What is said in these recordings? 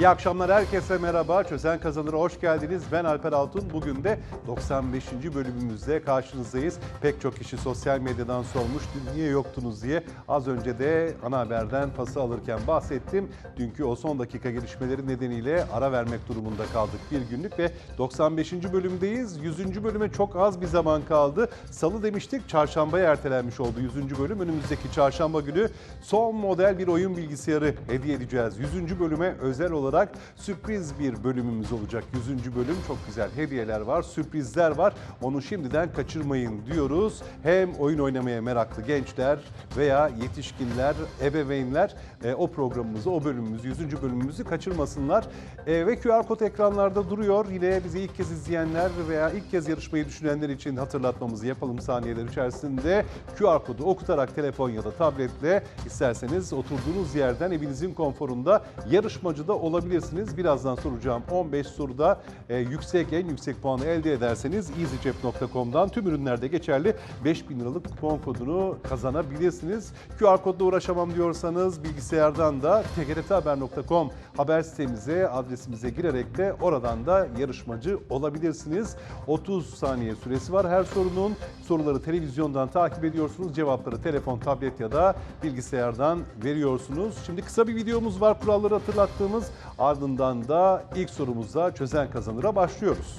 İyi akşamlar herkese merhaba. Çözen Kazanır'a hoş geldiniz. Ben Alper Altun. Bugün de 95. bölümümüzde karşınızdayız. Pek çok kişi sosyal medyadan sormuş niye yoktunuz diye. Az önce de ana haberden pası alırken bahsettim. Dünkü o son dakika gelişmeleri nedeniyle ara vermek durumunda kaldık bir günlük ve 95. bölümdeyiz. 100. bölüme çok az bir zaman kaldı. Salı demiştik çarşambaya ertelenmiş oldu 100. bölüm. Önümüzdeki çarşamba günü son model bir oyun bilgisayarı hediye edeceğiz. 100. bölüme özel olarak sürpriz bir bölümümüz olacak. 100. bölüm çok güzel hediyeler var, sürprizler var. Onu şimdiden kaçırmayın diyoruz. Hem oyun oynamaya meraklı gençler veya yetişkinler, ebeveynler e, o programımızı, o bölümümüzü, 100. bölümümüzü kaçırmasınlar. E, ve QR kod ekranlarda duruyor. Yine bizi ilk kez izleyenler veya ilk kez yarışmayı düşünenler için hatırlatmamızı yapalım saniyeler içerisinde. QR kodu okutarak telefon ya da tabletle isterseniz oturduğunuz yerden evinizin konforunda yarışmacıda olabilirsiniz. Birazdan soracağım 15 soruda e, yüksek en yüksek puanı elde ederseniz easycep.com'dan tüm ürünlerde geçerli 5000 liralık kupon kodunu kazanabilirsiniz. QR kodla uğraşamam diyorsanız bilgisayardan da tgrthaber.com haber sitemize adresimize girerek de oradan da yarışmacı olabilirsiniz. 30 saniye süresi var her sorunun. Soruları televizyondan takip ediyorsunuz. Cevapları telefon, tablet ya da bilgisayardan veriyorsunuz. Şimdi kısa bir videomuz var kuralları hatırlattığımız. Ardından da ilk sorumuza çözen kazanıra başlıyoruz.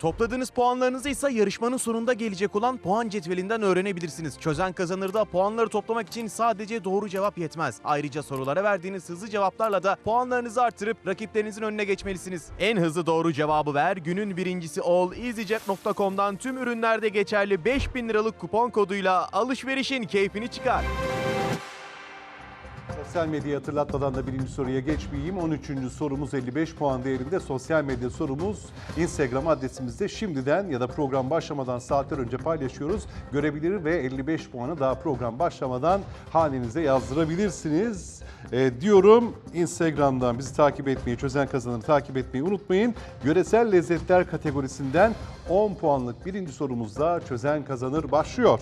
Topladığınız puanlarınızı ise yarışmanın sonunda gelecek olan puan cetvelinden öğrenebilirsiniz. Çözen kazanırda puanları toplamak için sadece doğru cevap yetmez. Ayrıca sorulara verdiğiniz hızlı cevaplarla da puanlarınızı artırıp rakiplerinizin önüne geçmelisiniz. En hızlı doğru cevabı ver. Günün birincisi ol. EasyCep.com'dan tüm ürünlerde geçerli 5000 liralık kupon koduyla alışverişin keyfini çıkar. Sosyal medyayı hatırlatmadan da birinci soruya geçmeyeyim. 13. sorumuz 55 puan değerinde. Sosyal medya sorumuz Instagram adresimizde şimdiden ya da program başlamadan saatler önce paylaşıyoruz. Görebilir ve 55 puanı daha program başlamadan hanenize yazdırabilirsiniz. E, diyorum Instagram'dan bizi takip etmeyi, çözen kazanır takip etmeyi unutmayın. Yöresel lezzetler kategorisinden 10 puanlık birinci sorumuzda çözen kazanır başlıyor.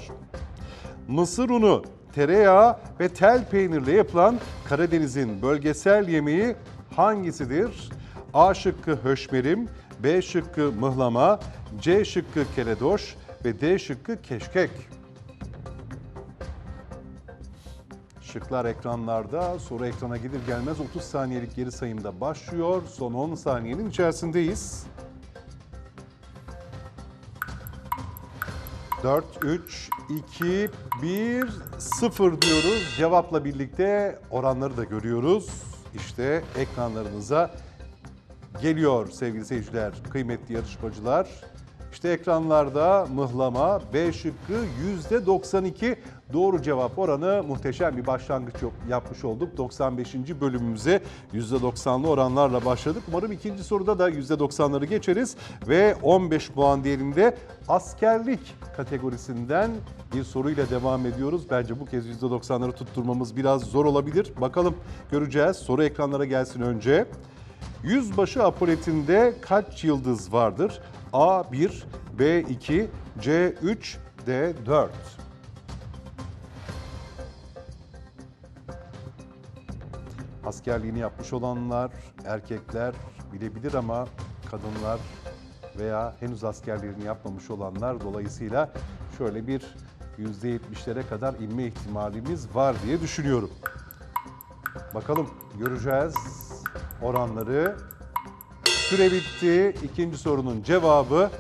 Mısır unu, tereyağı ve tel peynirle yapılan Karadeniz'in bölgesel yemeği hangisidir? A şıkkı höşmerim, B şıkkı mıhlama, C şıkkı keledoş ve D şıkkı keşkek. Şıklar ekranlarda. Soru ekrana gelir gelmez 30 saniyelik geri sayımda başlıyor. Son 10 saniyenin içerisindeyiz. 4, 3, 2, 1, 0 diyoruz. Cevapla birlikte oranları da görüyoruz. İşte ekranlarınıza geliyor sevgili seyirciler, kıymetli yarışmacılar. İşte ekranlarda mıhlama B şıkkı %92 doğru cevap oranı muhteşem bir başlangıç yapmış olduk. 95. bölümümüze %90'lı oranlarla başladık. Umarım ikinci soruda da %90'ları geçeriz ve 15 puan değerinde askerlik kategorisinden bir soruyla devam ediyoruz. Bence bu kez %90'ları tutturmamız biraz zor olabilir. Bakalım göreceğiz. Soru ekranlara gelsin önce. Yüzbaşı apoletinde kaç yıldız vardır? A1, B2, C3, D4. Askerliğini yapmış olanlar, erkekler bilebilir ama kadınlar veya henüz askerliğini yapmamış olanlar dolayısıyla şöyle bir %70'lere kadar inme ihtimalimiz var diye düşünüyorum. Bakalım göreceğiz oranları. Süre bitti. İkinci sorunun cevabı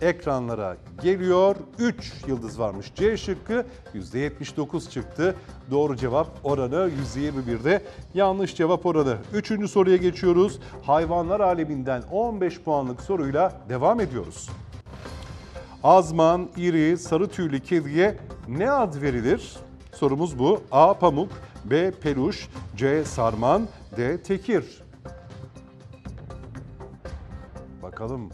ekranlara geliyor. 3 yıldız varmış. C şıkkı %79 çıktı. Doğru cevap oranı %21'de. Yanlış cevap oranı. Üçüncü soruya geçiyoruz. Hayvanlar aleminden 15 puanlık soruyla devam ediyoruz. Azman, iri, sarı tüylü kediye ne ad verilir? Sorumuz bu. A. Pamuk, B. Peluş, C. Sarman, D. Tekir. Bakalım.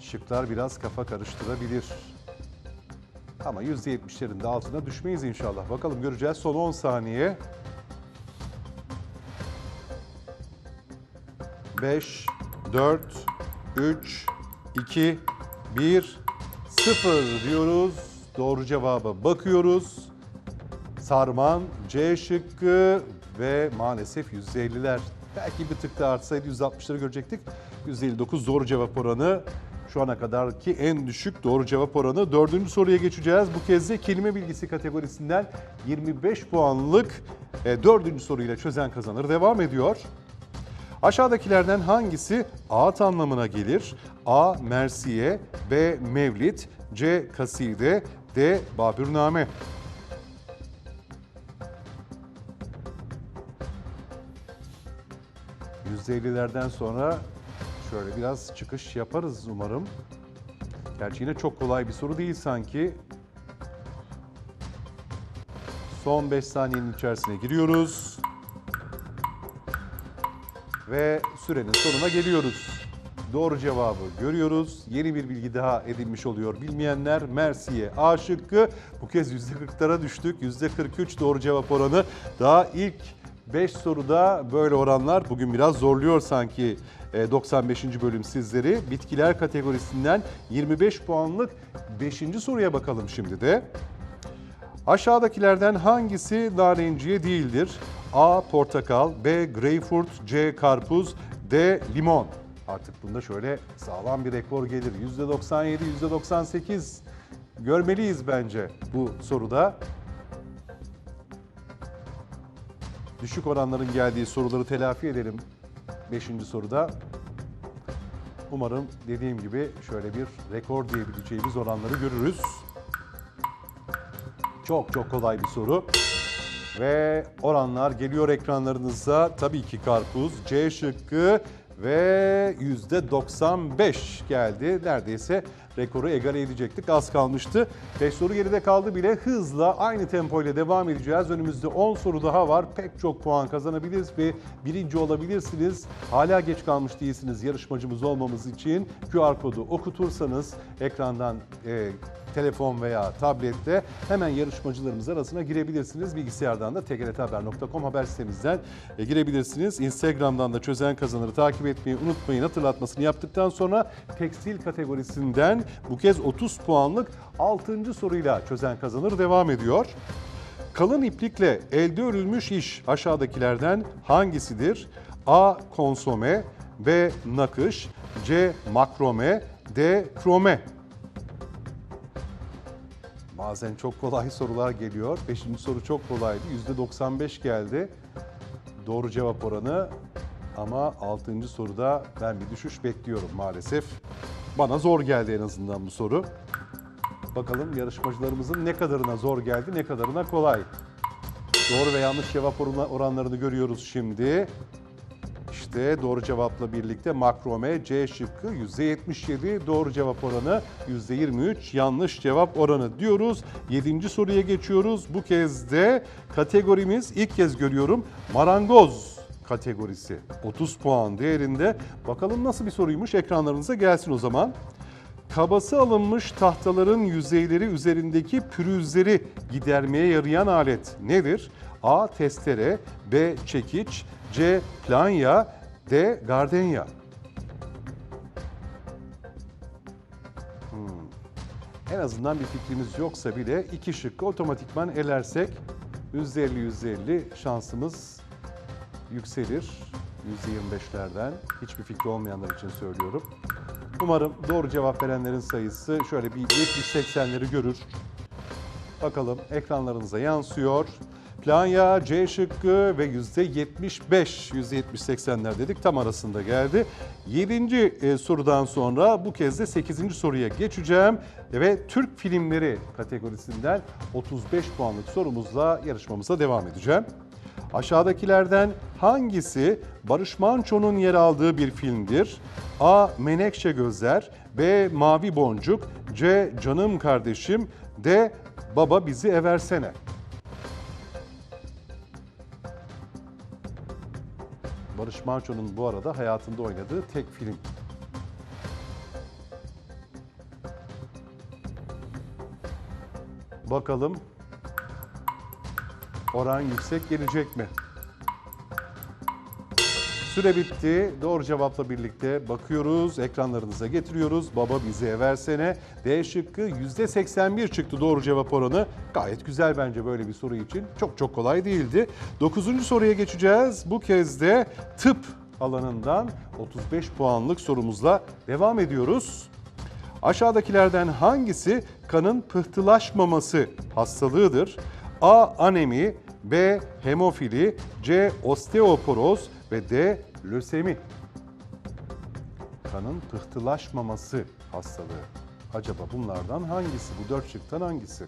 Şıklar biraz kafa karıştırabilir. Ama %70'lerin de altına düşmeyiz inşallah. Bakalım göreceğiz. Son 10 saniye. 5, 4, 3, 2, 1, 0 diyoruz. Doğru cevaba bakıyoruz. Sarman C şıkkı ve maalesef %50'ler. Belki bir tık da artsaydı 160'ları görecektik. %59 doğru cevap oranı. Şu ana kadarki en düşük doğru cevap oranı. Dördüncü soruya geçeceğiz. Bu kez de kelime bilgisi kategorisinden 25 puanlık e, dördüncü soruyla çözen kazanır. Devam ediyor. Aşağıdakilerden hangisi ağıt anlamına gelir? A. Mersiye B. Mevlit C. Kaside D. Babürname %50'lerden sonra şöyle biraz çıkış yaparız umarım. Gerçi yine çok kolay bir soru değil sanki. Son 5 saniyenin içerisine giriyoruz. Ve sürenin sonuna geliyoruz. Doğru cevabı görüyoruz. Yeni bir bilgi daha edinmiş oluyor bilmeyenler. Mersiye A şıkkı. Bu kez %40'lara düştük. %43 doğru cevap oranı. Daha ilk 5 soruda böyle oranlar bugün biraz zorluyor sanki e, 95. bölüm sizleri. Bitkiler kategorisinden 25 puanlık 5. soruya bakalım şimdi de. Aşağıdakilerden hangisi narenciye değildir? A. Portakal, B. Greyfurt, C. Karpuz, D. Limon. Artık bunda şöyle sağlam bir rekor gelir. %97, %98 görmeliyiz bence bu soruda. Düşük oranların geldiği soruları telafi edelim 5. soruda. Umarım dediğim gibi şöyle bir rekor diyebileceğimiz oranları görürüz. Çok çok kolay bir soru. Ve oranlar geliyor ekranlarınıza. Tabii ki karpuz, C şıkkı ve %95 geldi. Neredeyse rekoru egale edecektik. Az kalmıştı. 5 soru geride kaldı bile. Hızla aynı tempoyla devam edeceğiz. Önümüzde 10 soru daha var. Pek çok puan kazanabiliriz ve birinci olabilirsiniz. Hala geç kalmış değilsiniz yarışmacımız olmamız için. QR kodu okutursanız ekrandan e, telefon veya tablette hemen yarışmacılarımız arasına girebilirsiniz. Bilgisayardan da tgrthaber.com haber sitemizden e, girebilirsiniz. Instagram'dan da çözen kazanırı takip etmeyi unutmayın. Hatırlatmasını yaptıktan sonra tekstil kategorisinden bu kez 30 puanlık 6. soruyla çözen kazanır devam ediyor. Kalın iplikle elde örülmüş iş aşağıdakilerden hangisidir? A. Konsome B. Nakış C. Makrome D. Krome Bazen çok kolay sorular geliyor. Beşinci soru çok kolaydı. %95 geldi. Doğru cevap oranı ama altıncı soruda ben bir düşüş bekliyorum maalesef. Bana zor geldi en azından bu soru. Bakalım yarışmacılarımızın ne kadarına zor geldi, ne kadarına kolay. Doğru ve yanlış cevap oranla- oranlarını görüyoruz şimdi. İşte doğru cevapla birlikte makrome C şıkkı %77 doğru cevap oranı %23 yanlış cevap oranı diyoruz. 7. soruya geçiyoruz. Bu kez de kategorimiz ilk kez görüyorum marangoz kategorisi. 30 puan değerinde. Bakalım nasıl bir soruymuş ekranlarınıza gelsin o zaman. Kabası alınmış tahtaların yüzeyleri üzerindeki pürüzleri gidermeye yarayan alet nedir? A. Testere B. Çekiç C. Planya D. Gardenya Hmm. En azından bir fikrimiz yoksa bile iki şıkkı otomatikman elersek %50-%50 şansımız yükselir. %25'lerden. Hiçbir fikri olmayanlar için söylüyorum. Umarım doğru cevap verenlerin sayısı şöyle bir 70-80'leri görür. Bakalım ekranlarınıza yansıyor. Planya C şıkkı ve %75, %70-80'ler dedik tam arasında geldi. 7. sorudan sonra bu kez de 8. soruya geçeceğim ve Türk filmleri kategorisinden 35 puanlık sorumuzla yarışmamıza devam edeceğim. Aşağıdakilerden hangisi Barış Manço'nun yer aldığı bir filmdir? A. Menekşe Gözler B. Mavi Boncuk C. Canım Kardeşim D. Baba Bizi Eversene Barış Manço'nun bu arada hayatında oynadığı tek film. Bakalım oran yüksek gelecek mi? Süre bitti. Doğru cevapla birlikte bakıyoruz. Ekranlarınıza getiriyoruz. Baba bize versene. D şıkkı %81 çıktı doğru cevap oranı. Gayet güzel bence böyle bir soru için. Çok çok kolay değildi. Dokuzuncu soruya geçeceğiz. Bu kez de tıp alanından 35 puanlık sorumuzla devam ediyoruz. Aşağıdakilerden hangisi kanın pıhtılaşmaması hastalığıdır? A. Anemi B. Hemofili C. Osteoporoz ve D. Lösemi Kanın pıhtılaşmaması hastalığı. Acaba bunlardan hangisi? Bu dört şıktan hangisi?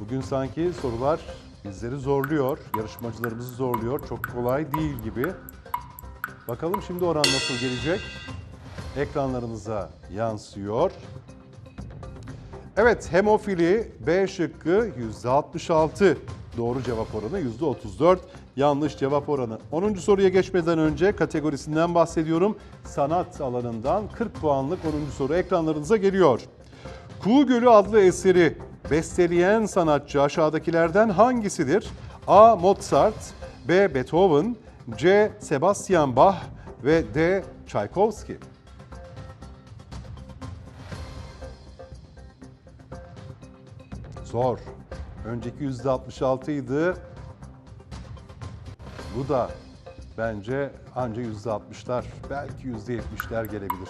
Bugün sanki sorular bizleri zorluyor, yarışmacılarımızı zorluyor. Çok kolay değil gibi. Bakalım şimdi oran nasıl gelecek? Ekranlarınıza yansıyor. Evet, hemofili B şıkkı %66. Doğru cevap oranı %34. Yanlış cevap oranı. 10. soruya geçmeden önce kategorisinden bahsediyorum. Sanat alanından 40 puanlık 10. soru ekranlarınıza geliyor. Kuğu Gölü adlı eseri besteleyen sanatçı aşağıdakilerden hangisidir? A. Mozart B. Beethoven C. Sebastian Bach ve D. Tchaikovsky Zor. Önceki %66 idi. Bu da bence anca %60'lar, belki %70'ler gelebilir.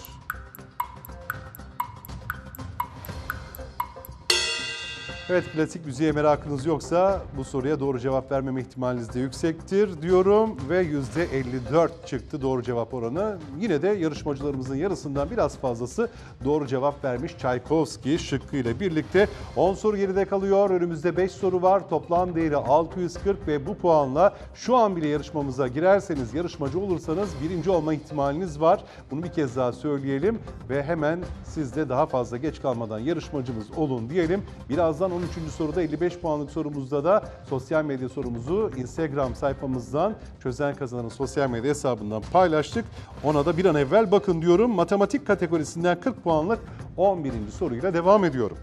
Evet klasik müziğe merakınız yoksa bu soruya doğru cevap vermeme ihtimaliniz de yüksektir diyorum ve %54 çıktı doğru cevap oranı. Yine de yarışmacılarımızın yarısından biraz fazlası doğru cevap vermiş Çaykovski şıkkı ile birlikte 10 soru geride kalıyor. Önümüzde 5 soru var. Toplam değeri 640 ve bu puanla şu an bile yarışmamıza girerseniz, yarışmacı olursanız birinci olma ihtimaliniz var. Bunu bir kez daha söyleyelim ve hemen siz de daha fazla geç kalmadan yarışmacımız olun diyelim. Birazdan 13. soruda 55 puanlık sorumuzda da sosyal medya sorumuzu Instagram sayfamızdan çözen kazananın sosyal medya hesabından paylaştık. Ona da bir an evvel bakın diyorum. Matematik kategorisinden 40 puanlık 11. soruyla devam ediyorum.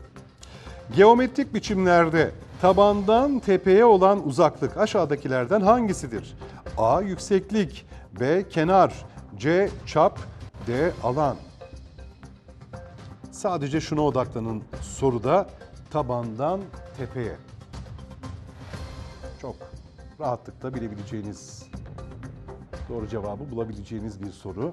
Geometrik biçimlerde tabandan tepeye olan uzaklık aşağıdakilerden hangisidir? A. Yükseklik B. Kenar C. Çap D. Alan Sadece şuna odaklanın soruda tabandan tepeye. Çok rahatlıkla bilebileceğiniz, doğru cevabı bulabileceğiniz bir soru.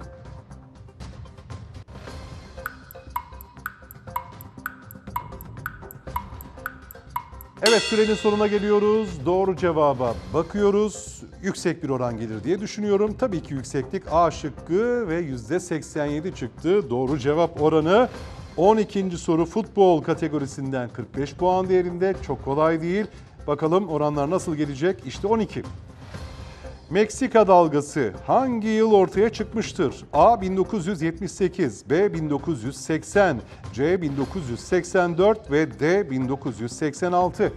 Evet sürenin sonuna geliyoruz. Doğru cevaba bakıyoruz. Yüksek bir oran gelir diye düşünüyorum. Tabii ki yükseklik A şıkkı ve %87 çıktı. Doğru cevap oranı 12. soru futbol kategorisinden 45 puan değerinde. Çok kolay değil. Bakalım oranlar nasıl gelecek? İşte 12. Meksika dalgası hangi yıl ortaya çıkmıştır? A 1978, B 1980, C 1984 ve D 1986.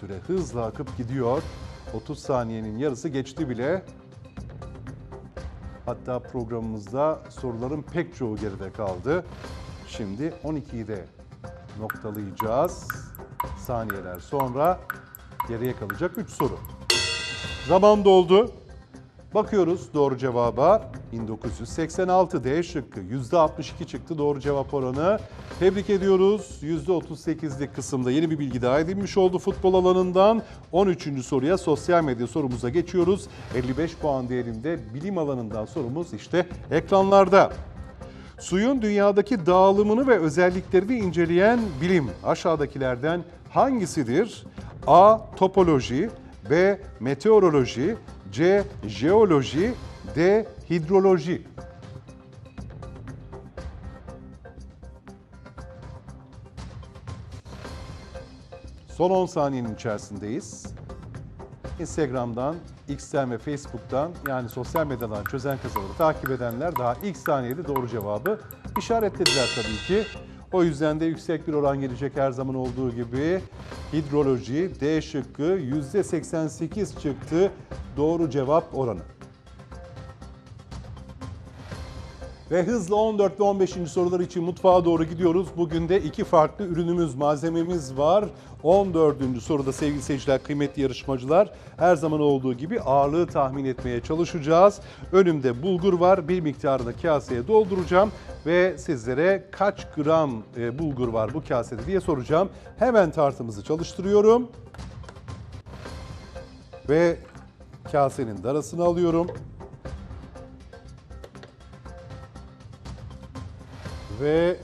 Süre hızla akıp gidiyor. 30 saniyenin yarısı geçti bile. Hatta programımızda soruların pek çoğu geride kaldı. Şimdi 12'yi de noktalayacağız. Saniyeler sonra geriye kalacak 3 soru. Zaman doldu. Bakıyoruz doğru cevaba. 1986 D şıkkı %62 çıktı doğru cevap oranı. Tebrik ediyoruz. %38'lik kısımda yeni bir bilgi daha edinmiş oldu futbol alanından. 13. soruya sosyal medya sorumuza geçiyoruz. 55 puan değerinde bilim alanından sorumuz işte ekranlarda. Suyun dünyadaki dağılımını ve özelliklerini inceleyen bilim aşağıdakilerden hangisidir? A. Topoloji B. Meteoroloji C. Jeoloji D. Hidroloji Son 10 saniyenin içerisindeyiz. Instagram'dan, X'ten ve Facebook'tan yani sosyal medyadan çözen kazanları takip edenler daha ilk saniyede doğru cevabı işaretlediler tabii ki. O yüzden de yüksek bir oran gelecek her zaman olduğu gibi. Hidroloji D şıkkı %88 çıktı doğru cevap oranı. Ve hızla 14 ve 15. sorular için mutfağa doğru gidiyoruz. Bugün de iki farklı ürünümüz, malzememiz var. 14. soruda sevgili seyirciler, kıymetli yarışmacılar her zaman olduğu gibi ağırlığı tahmin etmeye çalışacağız. Önümde bulgur var. Bir miktarını kaseye dolduracağım ve sizlere kaç gram e, bulgur var bu kasede diye soracağım. Hemen tartımızı çalıştırıyorum. Ve kasenin darasını alıyorum. Ve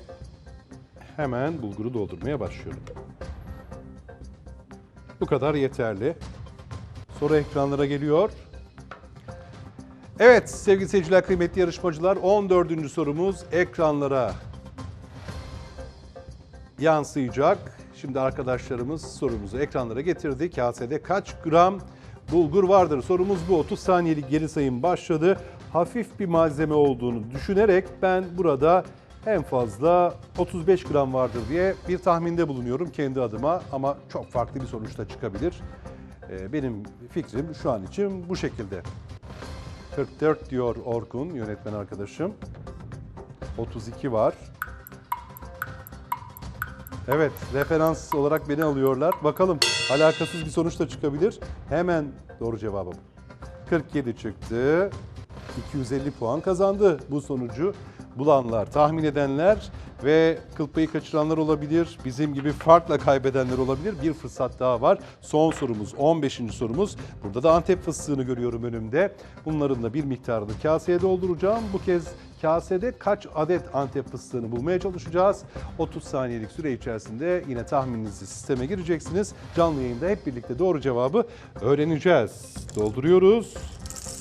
hemen bulguru doldurmaya başlıyorum. Bu kadar yeterli. Soru ekranlara geliyor. Evet sevgili seyirciler, kıymetli yarışmacılar 14. sorumuz ekranlara yansıyacak. Şimdi arkadaşlarımız sorumuzu ekranlara getirdi. Kasede kaç gram bulgur vardır? Sorumuz bu. 30 saniyelik geri sayım başladı. Hafif bir malzeme olduğunu düşünerek ben burada en fazla 35 gram vardır diye bir tahminde bulunuyorum kendi adıma ama çok farklı bir sonuçta çıkabilir. Ee, Benim fikrim şu an için bu şekilde. 44 diyor Orkun yönetmen arkadaşım. 32 var. Evet, referans olarak beni alıyorlar. Bakalım alakasız bir sonuç da çıkabilir. Hemen doğru cevabım. 47 çıktı. 250 puan kazandı bu sonucu bulanlar, tahmin edenler ve kıl payı kaçıranlar olabilir. Bizim gibi farkla kaybedenler olabilir. Bir fırsat daha var. Son sorumuz 15. sorumuz. Burada da Antep fıstığını görüyorum önümde. Bunların da bir miktarını kaseye dolduracağım. Bu kez kasede kaç adet Antep fıstığını bulmaya çalışacağız. 30 saniyelik süre içerisinde yine tahmininizi sisteme gireceksiniz. Canlı yayında hep birlikte doğru cevabı öğreneceğiz. Dolduruyoruz.